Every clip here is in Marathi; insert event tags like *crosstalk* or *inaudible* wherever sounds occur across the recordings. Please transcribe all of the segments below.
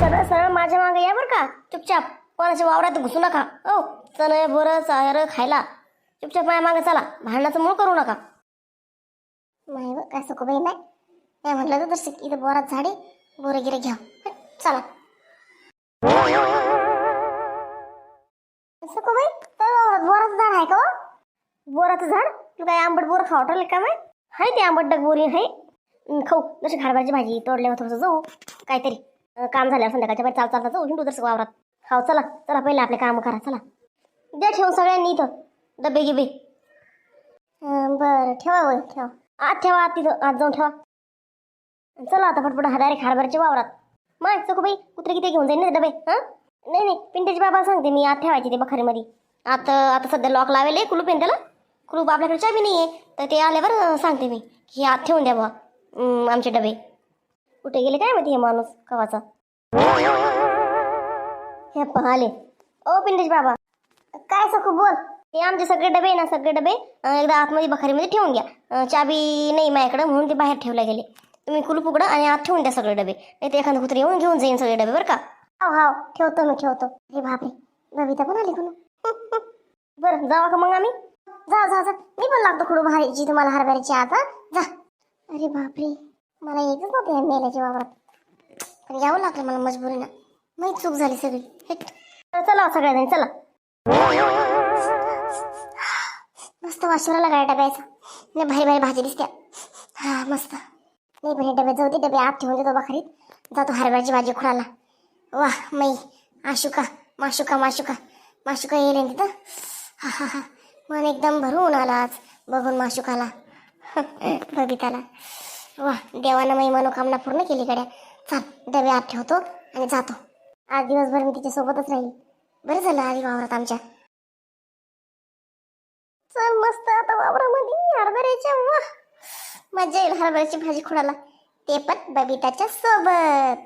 सरळ सरळ माझ्या मागे या बरं का. चुपचाप. कोणाच्या वावरात घुसू नका. ओ चण बोरं चार खायला. चुपचाप माझ्या मागे चला. भांडणाचं मूळ करू नका. नाही व काय सको नाही. नाही म्हटलं तर तसं. इथं बोरात झाडे बोरं गिरे घ्या. चला. सको तर वावरात बोराचं झाड आहे का हो? बोराचं झाड? तू काय आंबट बोर खावं का माय? हाय ते आंबट डग बोरी आहे खाऊ. जशी खारभाजी भाजी तोडल्यावर थोडंसं जाऊ. काहीतरी. काम झाल्यावर संध्याकाळच्या बाहेर चाल चालता जाऊ हिंडू जसं वावरात. हो चला चला पहिले आपले काम करा चला. द्या ठेवून सगळ्यांनी इथं डबे गिबे. बरं ठेवा वय ठेवा. आत ठेवा आत तिथं आत जाऊन ठेवा. चला आता फटफट हा डायरेक्ट हारभरच्या वावरात. मग चकू बाई कुत्रे किती घेऊन जाईन ना डबे हां? नाही नाही पिंट्याची बाबा सांगते मी आत ठेवायची ते बखारीमध्ये. आता आता सध्या लॉक लावेल आहे कुलूप आहे त्याला. कुलूप आपल्याकडे चाबी नाही आहे तर ते आल्यावर सांगते मी की आत ठेवून द्या बा आमचे डबे. कुठे गेले काय माहिती हे माणूस कवाचा? हे पहाले ओ पिंडेश बाबा काय सखू बोल? हे आमचे सगळे डबे ना सगळे डबे. एकदा आतमध्ये बखारीमध्ये ठेवून घ्या. चाबी नाही माझ्याकडे म्हणून ते बाहेर ठेवले गेले. तुम्ही कुलूप उघडा आणि आत ठेवून द्या सगळे डबे. नाही तर एखादं कुत्र येऊन घेऊन जाईन सगळे डबे बरं का? हो हो ठेवतो मी ठेवतो. अरे बापरे. बबिता पण आली कोण *laughs* बरं जावा का मग आम्ही? जा जा जा. मी पण लागतो खुडू भारीची तुम्हाला हरभऱ्याची आता जा. अरे बापरे. मला यायचंच नव्हतं या मेल्याच्या वावरात. पण यावं लागलं मला मजबुरीनं. मग चूक झाली सगळी. हेट. चला सगळ्याजणी चला. मस्त वाशिमला गाड्या डब्याचा नाही भारी भारी भाजी दिसत्या. हा मस्त. नाही पण हे डबे जाऊ दे डबे आत ठेवून देतो बाखरीत जातो हरभऱ्याची भाजी खुळाला वा मै आशुका माशुका माशुका. माशुका येईल तिथं हा हा हा. मन एकदम भरून आला आज. बघून माशुकाला. *laughs* बबिताला. वा देवानं माझी मनोकामना पूर्ण केली गड्या. चल डबे आत ठेवतो आणि जातो. आज दिवसभर मी तिच्यासोबतच राहील. बरं झालं आधी वावरात आमच्या. चल मस्त आता वावरामध्ये हरभऱ्याच्या वा. मजा येईल हरभऱ्याची भाजी खोडाला ते पण बबिताच्या सोबत.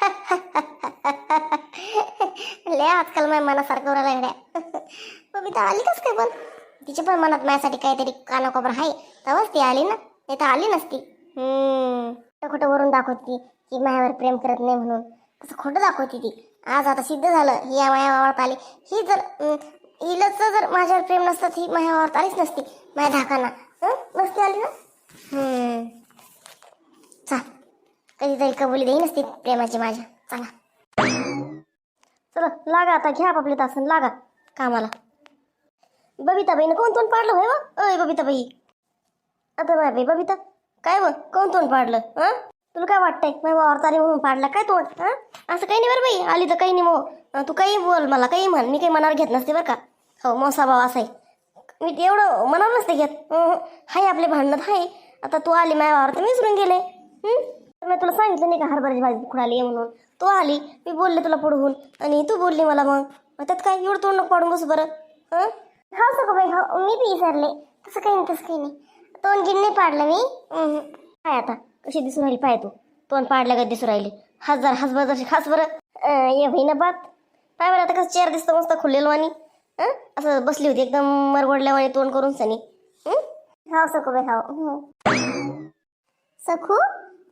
*laughs* लय आजकाल माझ्या मनासारखं उरायला गड्या बबिता आली कस काय पण? तिच्या पण मनात माझ्यासाठी काहीतरी कानाकोबर आहे. तेव्हाच ती आली ना. नाही तर आली नसती. हम्म. खोटं वरून दाखवती की माझ्यावर प्रेम करत नाही म्हणून. असं खोटं दाखवती ती. आज आता सिद्ध झालं ही या माझ्या वावरात आली. ही जर हिलंच जर माझ्यावर प्रेम नसतं ही माझ्या वावरत आलीच नसती. माझ्या धाकांना. नसती आली ना? चा कधीतरी कबुली देई नसती प्रेमाची माझ्या. चला. चला लागा आता घ्या आपले तासन लागा कामाला. बबिता बाईनं कोण तोंड पाडलं होय बबिताबाई अय बबिता बाई आता बाय बाई बबिता. काय मग कोण तोंड पाडलं हा? तुला काय वाटतंय? माझ्या वावरत म्हणून पाडला काय तोंड? हा? असं काही नाही बरं बाई. आली तर काही नाही मग तू काही बोल मला काही म्हण. मी काही मनावर घेत नसते बरं का. हो मोसा भाव असा आहे मी ते एवढं मनावर नसते घेत. आहे हाय आपले भांडणं हाय. आता तू आली माझ्या वावर मी विसरून गेले. तर मी तुला सांगितलं नाही का हरभऱ्याची भाजी खुडाली आहे म्हणून. तू आली मी बोलले तुला पुढून. आणि तू बोलली मला मग. मग त्यात काय? एवढं तोंड नको पाडून बसू बरं. हं? हो सगळं बाई हो मी बी विसरले. तसं काही नाही तसं काही नाही. तोंड गिन नाही पाडलं मी. काय आता कशी दिसून राहिली? पाय तू. तोंड पाडल्या का दिसून राहिली? हजार हसबर जशी खास बरं. अं, ये होईना बात पाय बरं आता कसं चेअर दिसतं मस्त खुललेलो आणि हं? असं बसली होती एकदम मरगडल्यावानी तोंड करून सनी. हं? हाव सखू बाई हाव. हं. सखू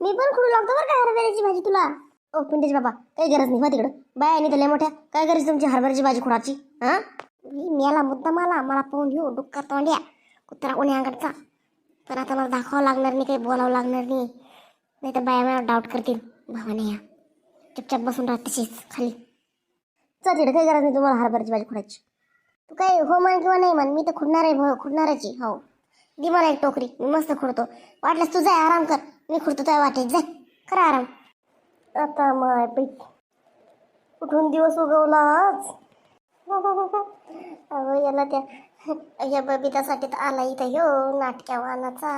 मी पण खुडू लागतो बरं का हरभऱ्याची भाजी तुला. ओ पिंटेश बाबा काही गरज नाही हो तिकडं. बाय आणि त्याला मोठ्या. काय गरज तुमची हरभऱ्याची भाजी खुडाची? हा मेला मुद्दा मला मला पाहून घेऊ डुक्का तोंड्या कुत्रा कोणी अंगडचा तर आता मला दाखवावं लागणार नाही काही बोलावं लागणार नाही. नाही तर बाया मला डाऊट करतील. भावाने या. चुपचाप बसून राहत तशीच खाली. चल तिकडे काही गरज नाही तुम्हाला हरभऱ्याची भाजी खुडायची. तू काय हो म्हण किंवा नाही म्हण मी तर खुडणार आहे भाऊ खुडणारच आहे. हो. दी मला एक टोकरी मी मस्त खुडतो. वाटल्यास तू जाय आराम कर. मी खुडतो तुझ्या वाटेत जाय. कर आराम. आता माय बाई कुठून दिवस उगवला आज? *laughs* अगं याला त्या या बबितासाठी तर आला इथं हो नाटक्या वानाचा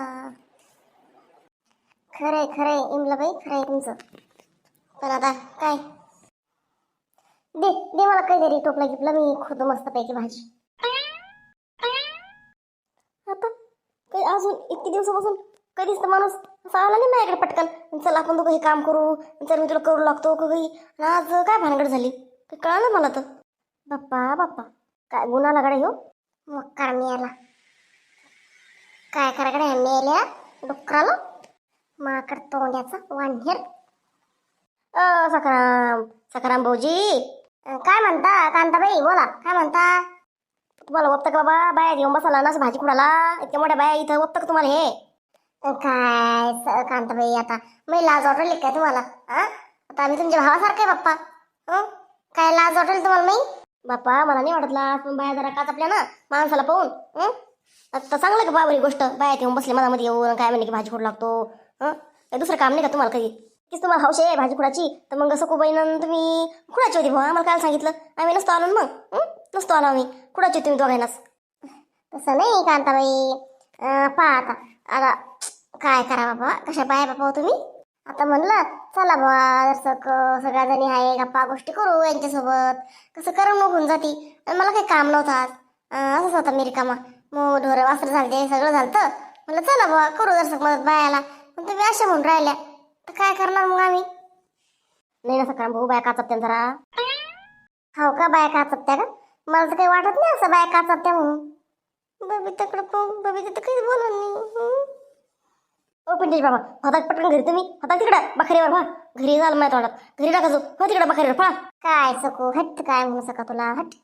खरंय खरंय इमलाबाई खरंय तुमचं. पण आता काय? दे दे मला काहीतरी टोपला गिपला मी खुदो मस्त पैकी भाजी. आता काही अजून इतके दिवसापासून कधीच तर माणूस असा आला नाही माझ्याकडे पटकन. चल आपण दोघं हे काम करू. चल मी तुला करू लागतो काही आज काय भानगड झाली? काही कळालं मला तर? बाप्पा बाप्पा. काय गुन्हा लागडा हो मग काय मिळाला काय कराकडे मेल्या डुक्कराला माकड तोंड्याचा वाढेर अ सकाराम सकाराम भाऊजी काय म्हणता कांताबाई बोला काय म्हणता तुम्हाला वप्त का बाबा बाया घेऊन बसला ना भाजी कुडाला इतक्या मोठ्या बाया इथं वप्त का तुम्हाला हे काय कांताबाई आता मी लाज वाटली काय तुम्हाला आता आम्ही तुमच्या भावासारखं आहे बाप्पा काय लाज वाटेल तुम्हाला मी बाप्पा मला नाही वाटतला पण बाया जरा काच आपल्या ना माणसाला पाहून हं? आता चांगलं का बाबरी गोष्ट? बाया येऊन बसले मधामध्ये येऊन काय म्हणे की भाजी खोड लागतो हं? काही दुसरं काम नाही का तुम्हाला काही तीच तुम्हाला हौश आहे भाजी खुडाची? तर मग असं बहिणं तुम्ही खुडाची होती भाऊ आम्हाला काय सांगितलं. आम्ही नसतो आलो ना मग हं? नसतो आलो आम्ही. खुडाची होती तुम्ही दोघांनाच. तसं नाही कांताबाई. अं, पहा आता. आता काय करा बाबा? कशा बाय बाबा हो तुम्ही? आता म्हणलं चला बा जसं सगळ्या जणी आहे गप्पा गोष्टी करू यांच्यासोबत. कसं करमणूक होऊन जाती. आणि मला काही काम नव्हतं आज. असंच होता मी रिकामा मग ढोरं वासरं झालते सगळं झालतं. म्हणलं चला बा करू जरसं मदत बायाला. पण तुम्ही अशा म्हणून राहिल्या. तर काय करणार मग आम्ही? नाही ना सकाळ भाऊ बाया काचपत्या जरा. हो का बाया काचपत्या का? मला तर काही वाटत नाही असं बाया काचपत्या म्हणून. बबी तकडं बबी तर काही बोलत नाही. ओ पिंटेश बाबा होता पटकन घरी तुम्ही? होता तिकडं बकरीवर व्हा घरी झालं माहिती वाटत घरी टाका जो. हो तिकडं बकरीवर पळा काय सकू हट काय म्हणू सका तुला हट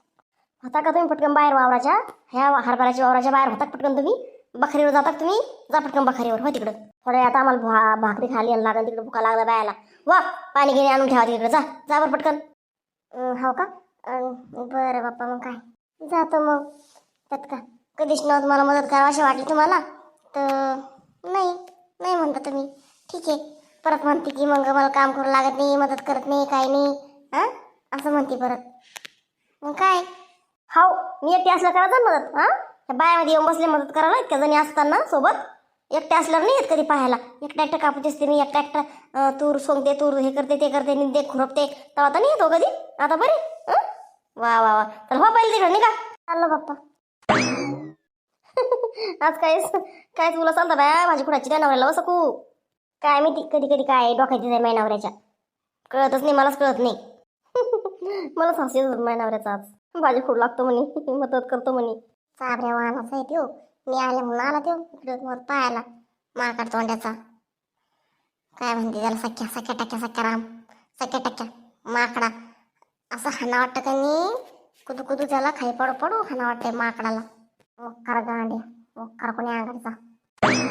होता का तुम्ही पटकन बाहेर वावराच्या? ह्या हरभऱ्याच्या वावराच्या बाहेर होता पटकन तुम्ही? बकरीवर जाता तुम्ही? जा पटकन बकरीवर. हो तिकडं. थोड्या आता आम्हाला भा भाकरी खाली आणि लागन तिकडे भुका लागला बायाला. वा पाणी घेणे आणून ठेवा तिकडे. जा जा बरं पटकन. हो का? बरं बाप्पा मग काय? जातो मग. त्यात का कधीच नव्हतं मला मदत करावं अशी वाटली तुम्हाला? तर नाही. नाही म्हणता तुम्ही. ठीक आहे. परत म्हणते की मग मला काम करू लागत नाही मदत करत नाही काही नाही. हां? असं म्हणते परत. मग काय? हो मी एकटी असलं करायचं मदत? हां? त्या बायामध्ये येऊन बसले मदत करायला इतक्या जणी असताना सोबत? एकट्या असल्यावर नाही येत कधी पाहायला. एकटा एकटा कापूच असते मी एकटा एकटा तूर सोंगते तूर हे करते ते करते निंदे खुरपते. तेव्हा आता नाही येतो हो कधी. आता बरे. वा वा वा. तर हो पहिले तिकडे नाही का चाललं बाप्पा आज कायच काय तुला सांगता बाया माझी कुणाची त्या नवऱ्याला बस सकू काय मी कधी कधी काय डोक्याची जाय माझ्या नवऱ्याच्या. कळतच नाही मलाच कळत नाही. *laughs* मला सासू होत माझ्या नवऱ्याचा आज. भाजी खूड लागतो म्हणे *laughs* मदत करतो म्हणे. साबऱ्या वाहनाचा आहे त्यो. मी आले म्हणून आला त्यो इकडे वर पायाला माकड तोंड्याचा काय म्हणते त्याला सख्या सख्या टक्क्या सख्या राम. सख्या टक्क्या माकडा. असं हाना वाटतं का नाही? कुदू कुदू त्याला खाई पडू पडू हाना वाटतंय माकडाला. मग गांड्या ओक्कार कोणी अंगाचा बर्फ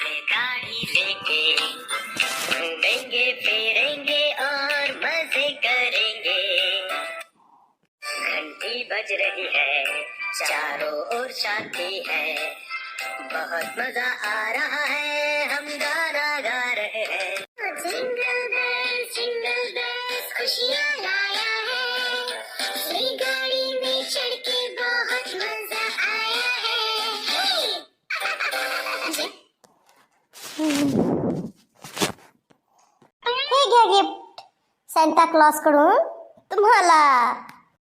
से गाड़ी लेके घूमेंगे, फिरेंगे और मज़े करेंगे। घंटी बज रही है, चारों ओर शांति है। बहुत मज़ा आ रहा है, हम गाना गा रहे हैं। हे घ्या गिफ्ट सांता क्लॉसकडून तुम्हाला.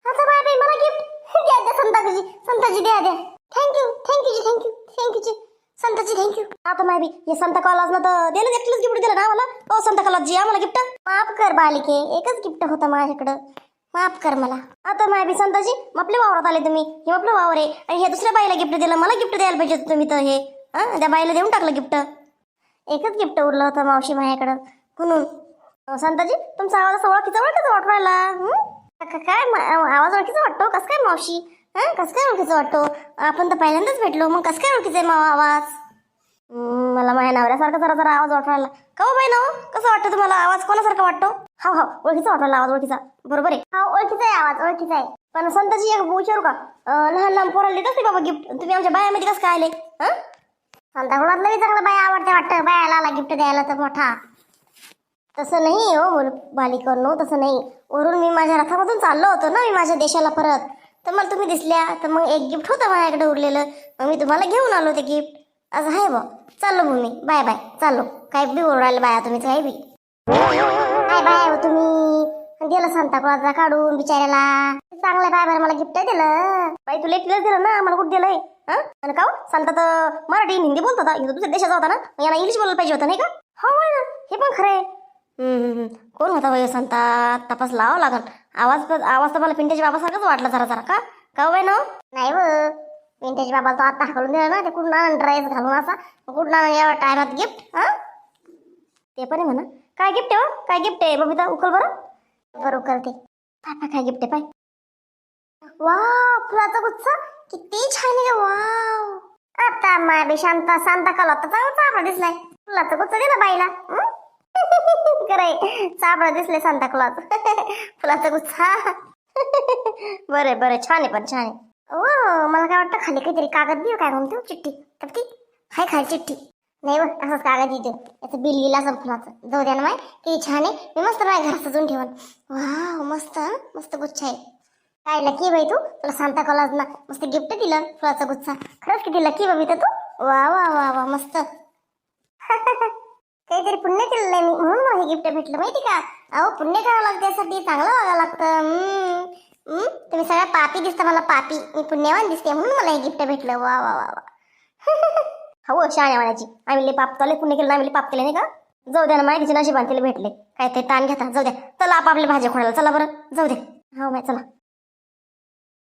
आता बाय बाय मला गिफ्ट द्या द्या संताजी संताजी द्या द्या. Thank you thank you ji thank you thank you ji Santaji thank you आता मायबी हे संता कॉलाज ना तर दिलं एकटलंच गिफ्ट दिलं ना मला ओ संता कॉलाज जी आम्हाला गिफ्ट माफ कर बालिके एकच गिफ्ट होतं माझ्याकडं. माफ कर मला. आता मायबी संताजी आपल्या वावरात आले तुम्ही. हे आपलं वावर आहे. आणि हे दुसऱ्या बाईला गिफ्ट दिलं. मला गिफ्ट द्यायला पाहिजे होतं तुम्ही तर हे. हां त्या बाईला देऊन टाकलं गिफ्ट एकच गिफ्ट उरलं होतं मावशी माझ्याकडं. म्हणून संताजी तुमचा आवाज असा ओळखीचा ओळखीचा वाटू राहिला. काय आवाज ओळखीचा वाटतो? कसं काय मावशी? हा? कसं काय ओळखीचा वाटतो? आपण तर पहिल्यांदाच भेटलो. मग कसं काय ओळखीचा आहे मा आवाज? मला माझ्या नवऱ्यासारखा जरा जरा आवाज वाटवायला का हो बाई ना कसं वाटतं तुम्हाला? आवाज कोणासारखा वाटतो? हा हा ओळखीचा वाटवायला आवाज ओळखीचा. बरोबर आहे. हा ओळखीचा आहे आवाज ओळखीचा आहे. पण संताजी एक विचारू का? लहान लहान पोराला देत असते बाबा गिफ्ट तुम्ही आमच्या बायामध्ये कसं काय आले? हा? संताकुळातलं बी चांगलं बाया आवडते वाटतं. बायाला आला गिफ्ट द्यायला तर मोठा. तसं नाही हो बोल बालिकांनो तसं नाही. वरून मी माझ्या रथामधून चाललो होतो ना मी माझ्या देशाला परत. तर मला तुम्ही दिसल्या तर मग एक गिफ्ट होतं माझ्याकडे उरलेलं. मग मी तुम्हाला घेऊन आलो ते गिफ्ट असं आहे बा चाललो भूमी बाय बाय. चाललो. काय बी ओरडायला राहिले बाया तुम्ही काय बी. काय बाय हो तुम्ही. दिलं सांता काढून बिचाऱ्याला. चांगलं बाय बरं मला गिफ्ट दिलं. बाई तुला एकटीलाच दिलं ना मला कुठं दिलंय? हा? आणि का हो? तर मराठी हिंदी बोलत होता. हिंदू दुसऱ्या देशाचा होता ना? यांना इंग्लिश बोलायला पाहिजे होतं नाही का? हो ना. हे पण खरं आहे. कोण होता वय हो सांता तपास लावा लागल आवाज आवाज तर मला पिंट्याच्या बाबासारखाच वाटला जरा जरा का? का वय ना नाही हो. व पिंट्याच्या बाबा तो आता हाकलून दिला ना ते कुठून ड्रेस घालून असा? कुठला या टायमात गिफ्ट हा? ते पण आहे म्हणा. काय गिफ्ट आहे हो? काय गिफ्ट आहे? बबिता उकल बरं? बरं उकलते. पाय काय गिफ्ट आहे पाय? वा फुलाचा गुच्छा. किती छान आहे वाव. आता माय शांता शांता कला तर चांगला चापडा दिसलाय. फुलाचा गुच्छ दिला बाईला हं? *laughs* खरंय. चापडा दिसले सांता क्लॉज *laughs* फुलाचा गुच्छा *laughs* बरे बरे छान आहे पण छान आहे. ओ मला काय वाटतं खाली काहीतरी कागद देऊ काय म्हणतो चिठ्ठी. तर ती हाय खाली चिठ्ठी. नाही बघ असंच कागद देतो याचं बिल गेला असं फुलाचं. जाऊ द्या ना माय किती छान आहे. मी मस्त माझ्या घरात सजून ठेवण वा मस्त मस्त गुच्छ आहे. काय लकी बाई तू? तुला सांता क्लॉज ना मस्त गिफ्ट दिलं फुलाचा गुच्छा. खरंच किती लकी बाबी तर तू. वा वा वा वा मस्त. *laughs* काहीतरी पुण्य केलं नाही मी. म्हणून मला हे गिफ्ट भेटलं. माहिती का? अहो पुण्य करावं लागतं त्यासाठी चांगलं वागावं लागतं. तुम्ही सगळ्या पापी दिसता मला पापी. मी पुण्यवान दिसते. म्हणून मला हे गिफ्ट भेटलं. वा वा वा वा. *laughs* हो शाळ्या वाण्याची आम्ही लय पाप पुण्य केलं आम्ही पाप केले नाही का? जाऊ द्या ना माहितीचे नशिबान तिला भेटले. काय ते ताण घेता. जाऊ द्या. चला आपापल्या भाज्या खोडायला. चला बरं. जाऊ द्या. हो माय चला.